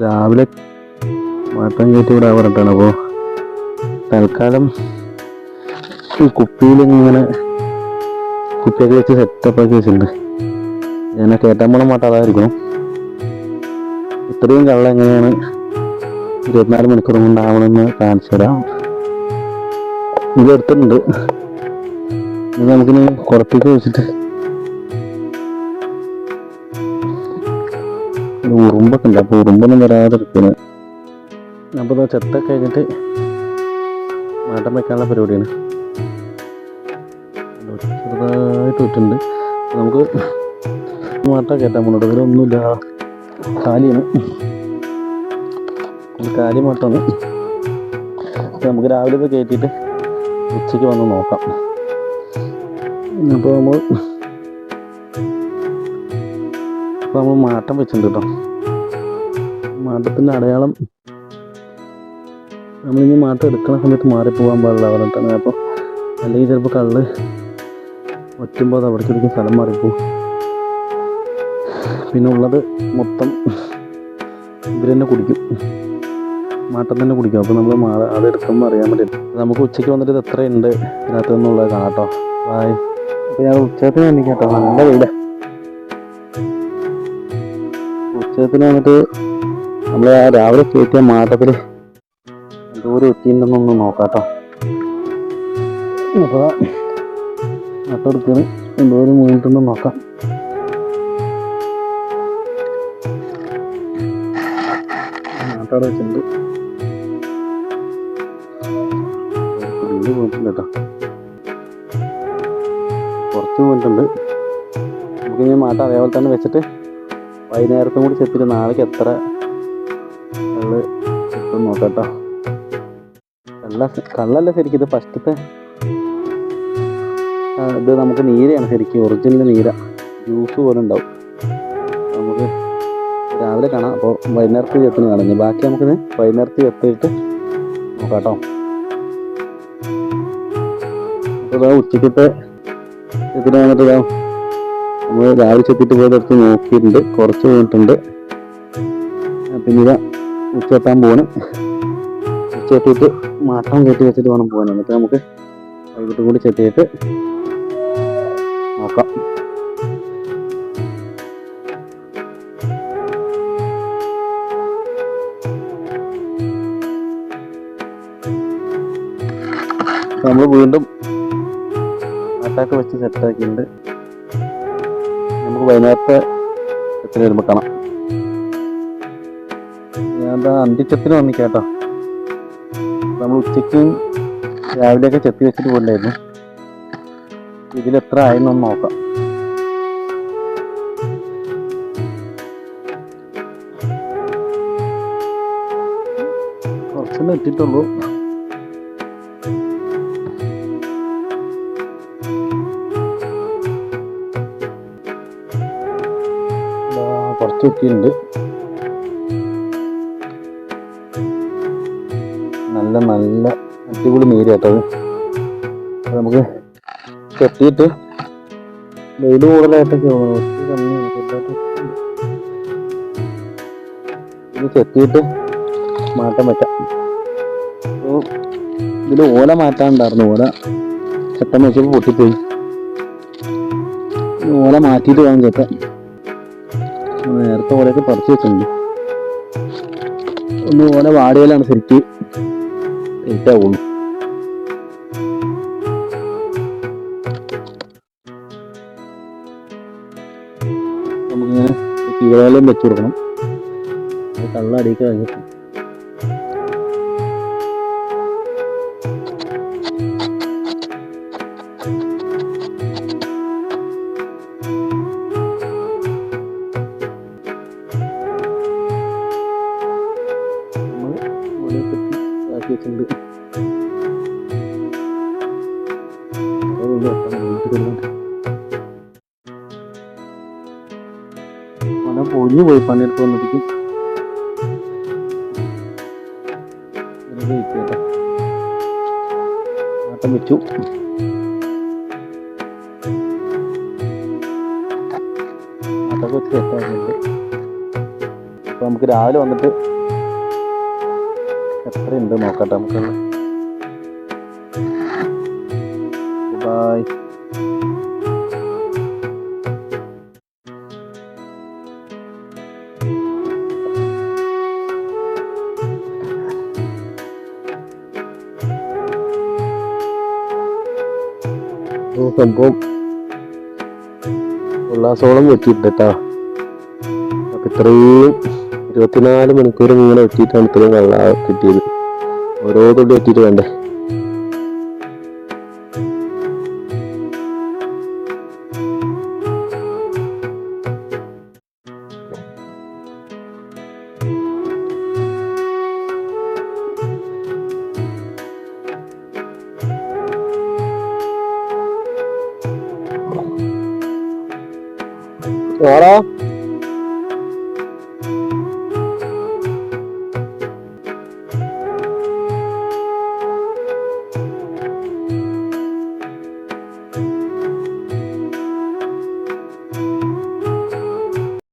രാവിലെ മാറ്റം കയറ്റി ഇവിടെ പറഞ്ഞിട്ടാണ്. അപ്പോൾ തൽക്കാലം കുപ്പിയിൽ ഇങ്ങനെ കുപ്പിയൊക്കെ വെച്ച് സെറ്റപ്പ് ആക്കി വെച്ചിട്ടുണ്ട്. ഞാൻ കയറ്റാൻ പോണ മാട്ടം അതായിരിക്കണം. ഇത്രയും കള്ള എങ്ങനെയാണ് ഇരുപത്തിനാല് മണിക്കൂർ കൊണ്ടാവണമെന്ന് കാണിച്ചു തരാം. ഇത് എടുത്തിട്ടുണ്ട്. നമുക്കിനി കുറപ്പിക്ക് വെച്ചിട്ട് ഉറുമ്പൊക്കെ ഉണ്ട്. അപ്പോൾ ഉറുമ്പൊന്നും വരാതെ എടുക്കുന്നത് അപ്പോൾ ഇതാ ചെത്ത കഴിഞ്ഞിട്ട് മാട്ടം വെക്കാനുള്ള പരിപാടിയാണ്. ചെറുതായിട്ട് ഇട്ടുണ്ട് നമുക്ക് മാട്ട കയറ്റാൻ പോകുന്നുണ്ട് ഇതിലൊന്നുമില്ല കാലിയാണ്. കാലി മാട്ടമാണ്. നമുക്ക് രാവിലെ ഇത് കയറ്റിയിട്ട് ഉച്ചയ്ക്ക് വന്ന് നോക്കാം. അപ്പോൾ നമ്മൾ അപ്പോൾ നമ്മൾ മാട്ടം വെച്ചിട്ടുണ്ട് കേട്ടോ മാട്ടത്തിന്റെ അടയാളം നമ്മളിനി മാറ്റം എടുക്കുന്ന സമയത്ത് മാറിപ്പോകാൻ പാടില്ല പറഞ്ഞിട്ടാണ് അപ്പോൾ അല്ലെങ്കിൽ ചിലപ്പോൾ കള്ള് ഒറ്റുമ്പോൾ അത് അവിടേക്ക് സ്ഥലം മാറിപ്പോകും പിന്നെ ഉള്ളത് മൊത്തം ഇവർ തന്നെ കുടിക്കും. മാട്ടം തന്നെ കുടിക്കും. അപ്പോൾ നമ്മൾ മാ അത് എടുക്കുമ്പോൾ അറിയാൻ പറ്റില്ല നമുക്ക് ഉച്ചയ്ക്ക് വന്നിട്ട് ഇത് എത്ര ഉണ്ട് ഇതിനകത്ത് നിന്നുള്ളത് കാണാം കേട്ടോ ബായ് അപ്പോൾ ഞാൻ ഉച്ചത്തിന് വേണ്ടി കേട്ടോ നല്ല വെയില. ഉച്ചത്തിന് വന്നിട്ട് നമ്മൾ ആ രാവിലെ കയറ്റിയ മാട്ടത്തിൽ ദൂരെ എത്തിയിട്ടുണ്ടെന്നൊന്ന് നോക്കാട്ടോ. കേട്ടോ അപ്പോൾ മാട്ടം എടുക്കുന്നത് എന്തോരം വീണിട്ടുണ്ടെന്ന് നോക്കാം. കുറച്ച് പോയിട്ടുണ്ട് നമുക്ക് ഇനി മാറ്റം അതേപോലെ തന്നെ വെച്ചിട്ട് വൈകുന്നേരത്തും കൂടി ചെത്തിട്ട് നാളേക്ക് എത്ര കള്ള് ചെത്തും നോക്കാം കേട്ടോ കള്ള കള്ളല്ല ശരിക്കും ഇത് ഫസ്റ്റത്തെ ഇത് നമുക്ക് നീരയാണ് ശരിക്കും ഒറിജിനൽ നീര. ജ്യൂസ് പോലെ ഉണ്ടാവും. നമുക്ക് രാവിലെ കാണാം. അപ്പോൾ വൈകുന്നേരത്ത് ചെത്തിന് കാണാം. ബാക്കി നമുക്കിത് വൈകുന്നേരത്ത് ചെത്തിയിട്ട് നോക്കാം ഉച്ചക്കത്തെ ഇതിന് വന്നിട്ട് ഇതാ രാവിലെ ചെത്തിട്ട് പോയതെടുത്ത് നോക്കിയിട്ടുണ്ട്. കുറച്ച് പോയിട്ടുണ്ട് പിന്നെ ഇതാ ഉച്ചെത്താൻ പോകണം ഉച്ചെത്തിയിട്ട് മാട്ടം കയറ്റി വെച്ചിട്ട് വേണം പോകാൻ എന്നിട്ട് നമുക്ക് വൈകിട്ട് കൂടി ചെത്തിയിട്ട് നോക്കാം. നമ്മൾ വീണ്ടും അറ്റാക്ക് വെച്ച് സെറ്റാക്കിയിട്ടുണ്ട്. നമുക്ക് വൈകുന്നേരത്തെ എത്ര വരുമ്പോൾ കാണാം. ഞാൻ എന്താ അന്തിച്ചത്തിന് കേട്ടോ നമ്മൾ ഉച്ചയ്ക്ക് രാവിലെയൊക്കെ ചെത്തി വെച്ചിട്ട് പോയില്ലായിരുന്നു ഇതിൽ എത്ര ആയെന്നൊന്ന് നോക്കാം. കുറച്ചൊന്നും ഇട്ടിട്ടുള്ളൂ ഇട്ടിട്ടുണ്ട് നല്ല നല്ല അടിപൊളി നീര് കേട്ടോ അത്. അത് നമുക്ക് കെട്ടിയിട്ട് വെയിൽ കൂടുതലായിട്ടൊക്കെ ഇത് കെട്ടിയിട്ട് മാറ്റാൻ പറ്റാം. ഇതിൽ ഓല മാറ്റാനുണ്ടായിരുന്നു ഓല ചെത്തം വെച്ചപ്പോൾ പൊട്ടിപ്പോയി. ഓല മാറ്റിയിട്ട് വേണം ചെത്താൻ നേരത്തെ ഓലയൊക്കെ പറിച്ചു വെച്ചിട്ടുണ്ട്. ഒന്ന് ഓല വാടിയാലാണ് ഏറ്റവും ആവുള്ളൂ നമുക്കിങ്ങനെ കീഴാലും വെച്ചു കൊടുക്കണം. കള്ളടിക്കാൻ കള്ള അടിക്ക് കഴിഞ്ഞിട്ട്. പൊളിഞ്ഞു പോയി പണിയെടുത്ത് വന്നിരിക്കും വെച്ചു. വെച്ച് എത്താറുണ്ട് അപ്പൊ നമുക്ക് രാവിലെ വന്നിട്ട് എത്രയുണ്ട് നോക്കട്ടെ നമുക്ക് ബായ് സംഭവം ഉല്ലാസോളം വെച്ചിട്ടുണ്ട് കേട്ടോ അപ്പൊ ഇത്രയും ഇരുപത്തിനാല് മണിക്കൂർ ഇങ്ങനെ വെട്ടിയിട്ടാണ് ഇത്രയും വെള്ളം കിട്ടിയത്. ഓരോ തുള്ളി വെട്ടിയിട്ട് വേണ്ടേ? ആടാ